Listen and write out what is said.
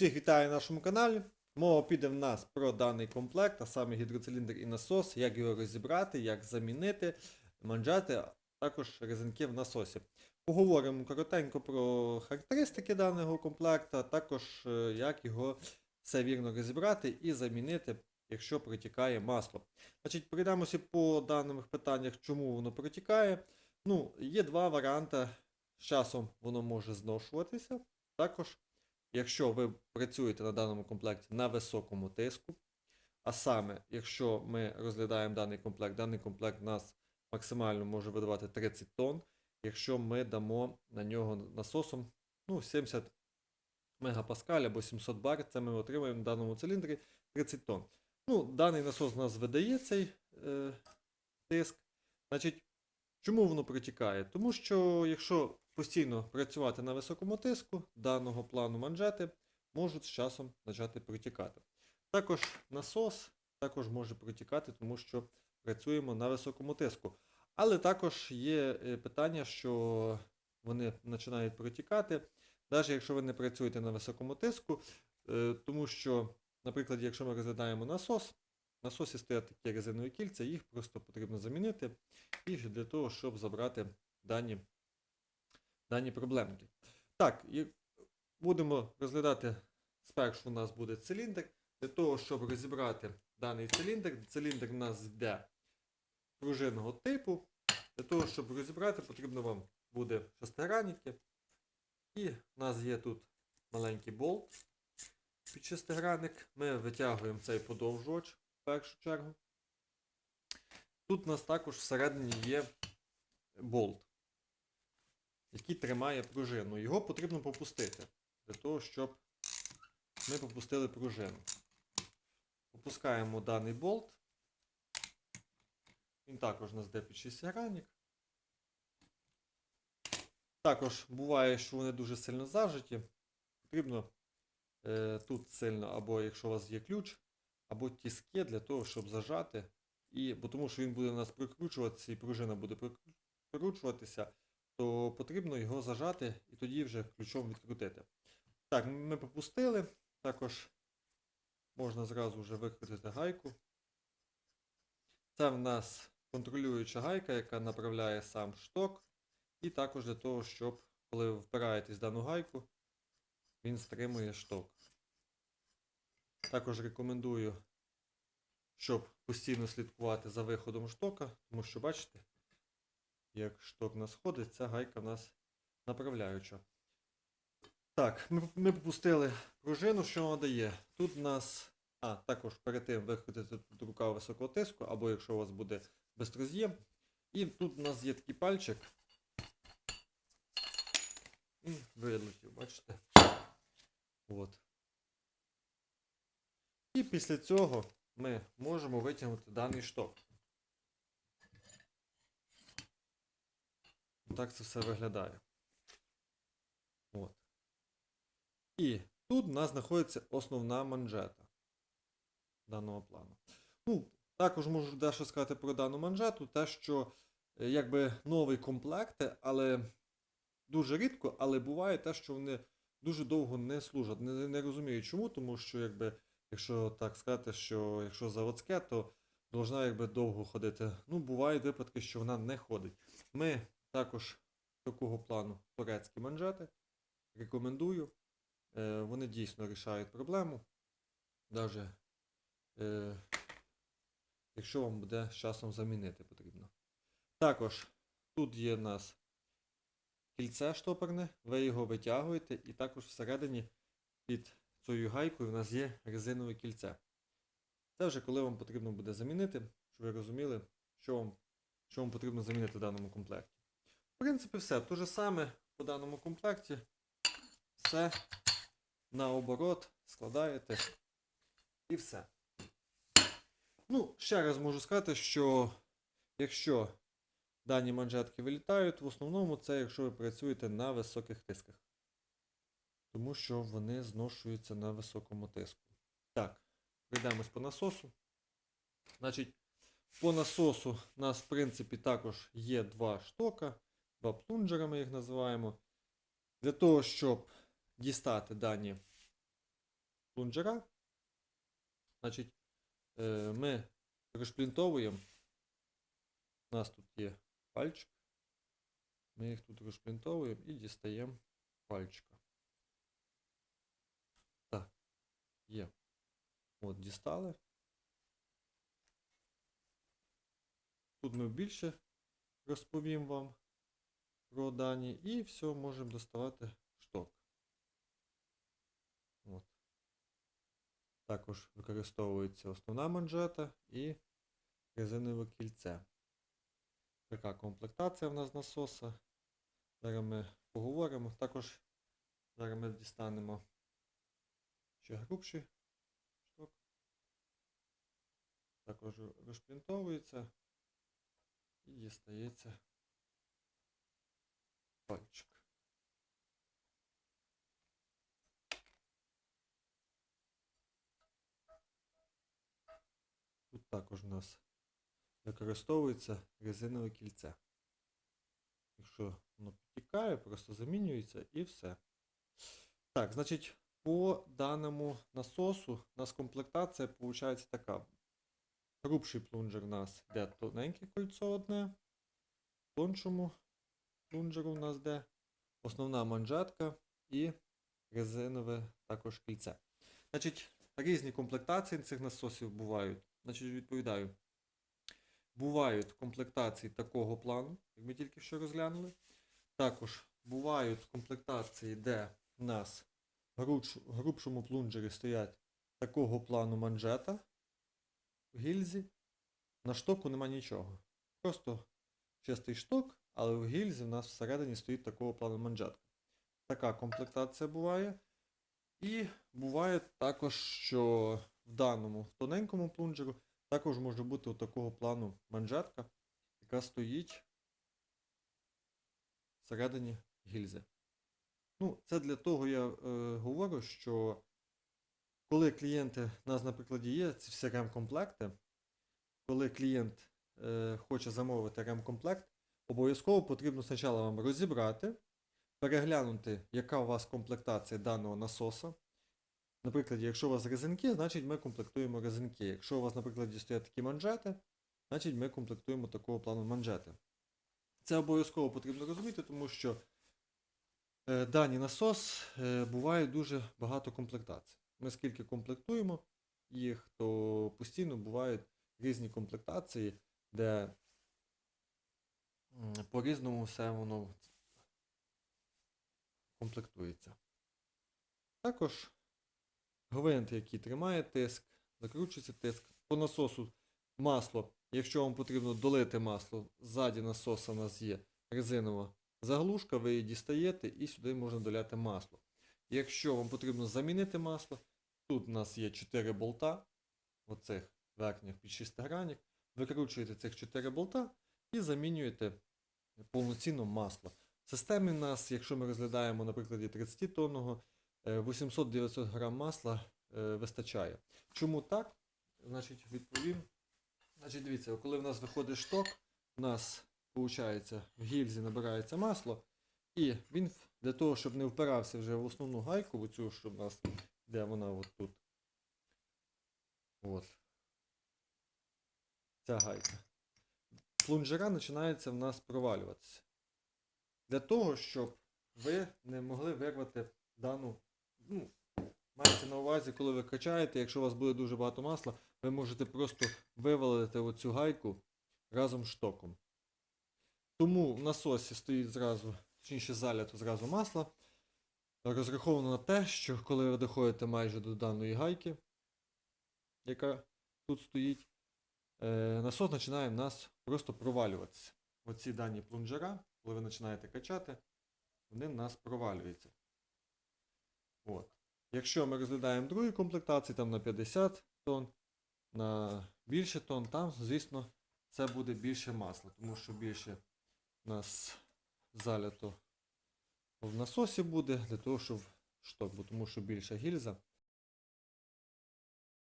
Всіх вітаю на нашому каналі. Мова піде в нас про даний комплект, а саме гідроциліндр і насос, як його розібрати, як замінити, манжети, а також резинки в насосі. Поговоримо коротенько про характеристики даного комплекту, а також е, як його все вірно розібрати і замінити, якщо протікає масло. Значить, пройдемося по даних питаннях, чому воно протікає. Ну, є два варіанти. З часом воно може зношуватися. Також якщо ви працюєте на даному комплекті на високому тиску, а саме, якщо ми розглядаємо даний комплект, даний комплект нас максимально може видавати 30 тонн, якщо ми дамо на нього насосом ну, 70 мегапаскаль або 700 бар, це ми отримаємо в даному циліндрі 30 тонн. Ну, даний насос у нас видає цей е, тиск. Значить, чому воно протікає? Тому що якщо постійно працювати на високому тиску даного плану манжети можуть з часом почати протікати. Також насос також може протікати, тому що працюємо на високому тиску. Але також є е, питання, що вони починають протікати, навіть якщо ви не працюєте на високому тиску, е, тому що, наприклад, якщо ми розглядаємо насос, в насосі стоять такі резинові кільця, їх просто потрібно замінити і для того, щоб забрати дані дані проблемки. Так, і будемо розглядати спершу у нас буде циліндр. Для того, щоб розібрати даний циліндр, циліндр у нас йде пружинного типу. Для того, щоб розібрати, потрібно вам буде шестигранники. І в нас є тут маленький болт під шестигранник. Ми витягуємо цей подовжувач в першу чергу. Тут у нас також всередині є болт який тримає пружину. Його потрібно попустити, для того, щоб ми попустили пружину. Опускаємо даний болт. Він також у нас де під. Також буває, що вони дуже сильно зажаті. Потрібно е, тут сильно, або якщо у вас є ключ, або тіски для того, щоб зажати. І, бо тому що він буде у нас прикручуватися і пружина буде прикручуватися то потрібно його зажати і тоді вже ключом відкрутити. Так, ми попустили. Також можна зразу вже викрутити гайку. Це в нас контролююча гайка, яка направляє сам шток. І також для того, щоб, коли ви впираєтесь в дану гайку, він стримує шток. Також рекомендую, щоб постійно слідкувати за виходом штока, тому що, бачите, як шток на сходить, ця гайка в нас направляюча. Так, ми, ми попустили пружину, що вона дає. Тут у нас. А, також перед тим викрутити тут рука високого тиску, або якщо у вас буде безтроз'єм. І тут у нас є такий пальчик. І вилетів, бачите? От. І після цього ми можемо витягнути даний шток. Так це все виглядає. От. І тут у нас знаходиться основна манжета даного плану. Ну, Також можу дещо сказати про дану манжету, те, що е, якби нові комплекти, але дуже рідко, але буває те, що вони дуже довго не служать. Не, не розумію чому, тому що, якби, якщо так сказати, що якщо заводське, то должна якби довго ходити. Ну, бувають випадки, що вона не ходить. Ми також такого плану турецькі манжети. Рекомендую. Е, Вони дійсно рішають проблему. Даже е, якщо вам буде з часом замінити потрібно. Також тут є в нас кільце штоперне, ви його витягуєте, і також всередині під цією гайкою у нас є резинове кільце. Це вже коли вам потрібно буде замінити, щоб ви розуміли, що вам, що вам потрібно замінити в даному комплекті. В принципі, все. Те же саме по даному комплекті. Все наоборот складаєте і все. Ну, ще раз можу сказати, що якщо дані манжетки вилітають, в основному це якщо ви працюєте на високих тисках. Тому що вони зношуються на високому тиску. Так, прийдемось по насосу. Значить, по насосу у нас, в принципі, також є два штока два плунджера ми їх називаємо. Для того, щоб дістати дані плунжера. Значить, е, ми розшплінтовуємо. У нас тут є пальчик. Ми їх тут розшплінтовуємо і дістаємо пальчика. Так, є. От, дістали. Тут ми більше розповім вам про дані і все, можемо доставати шток. От. Також використовується основна манжета і резинове кільце. Така комплектація в нас насоса. Зараз ми поговоримо. Також зараз ми дістанемо ще грубший шток. Також розшплінтовується і дістається пальчик. Тут також у нас використовується резинове кільце. Якщо воно підтікає, просто замінюється і все. Так, значить, по даному насосу у нас комплектація виходить така. Грубший плунжер у нас йде тоненьке кольцо одне. Тоншому плунжеру у нас йде основна манжетка і резинове також кільце. Значить, різні комплектації цих насосів бувають. Значить, відповідаю. Бувають комплектації такого плану, як ми тільки що розглянули. Також бувають комплектації, де в нас в грубшому плунжері стоять такого плану манжета в гільзі. На штоку нема нічого. Просто чистий шток, але в гільзі в нас всередині стоїть такого плану манжетка. Така комплектація буває. І буває також, що в даному тоненькому плунжеру також може бути такого плану манжетка, яка стоїть всередині гільзи. Ну, це для того я е, говорю, що коли клієнти, у нас, на прикладі, є ці всі ремкомплекти, коли клієнт е, хоче замовити ремкомплект, обов'язково потрібно спочатку вам розібрати, переглянути, яка у вас комплектація даного насоса. Наприклад, якщо у вас резинки, значить ми комплектуємо резинки. Якщо у вас, наприклад, стоять такі манжети, значить ми комплектуємо такого плану манжети. Це обов'язково потрібно розуміти, тому що е, даний насос е, буває дуже багато комплектацій. Ми скільки комплектуємо їх, то постійно бувають різні комплектації, де по-різному все воно комплектується. Також гвинт, який тримає тиск, закручується тиск. По насосу масло. Якщо вам потрібно долити масло, ззаді насоса у нас є резинова заглушка, ви її дістаєте і сюди можна доляти масло. Якщо вам потрібно замінити масло, тут у нас є 4 болта, оцих верхніх під шестигранник. Викручуєте цих 4 болта і замінюєте повноцінно масло. В системі у нас, якщо ми розглядаємо на прикладі 30 тонного, 800-900 грам масла е, вистачає. Чому так? Значить, відповім. Значить, дивіться, коли в нас виходить шток, у нас, виходить, в гільзі набирається масло, і він для того, щоб не впирався вже в основну гайку, в оцю, що в нас, де вона от тут. От. Ця гайка. Плунжера починається в нас провалюватися. Для того, щоб ви не могли вирвати дану. Ну, мається на увазі, коли ви качаєте, якщо у вас буде дуже багато масла, ви можете просто вивалити оцю гайку разом з штоком. Тому в насосі стоїть зразу, точніше залято зразу масло. Розраховано на те, що коли ви доходите майже до даної гайки, яка тут стоїть, е, насос починає в нас просто провалюватися. Оці дані плунжера, коли ви починаєте качати, вони в нас провалюються. От. Якщо ми розглядаємо другі комплектації, там на 50 тонн, на більше тонн, там, звісно, це буде більше масла, тому що більше у нас залято в насосі буде для того, щоб шток, тому що більша гільза.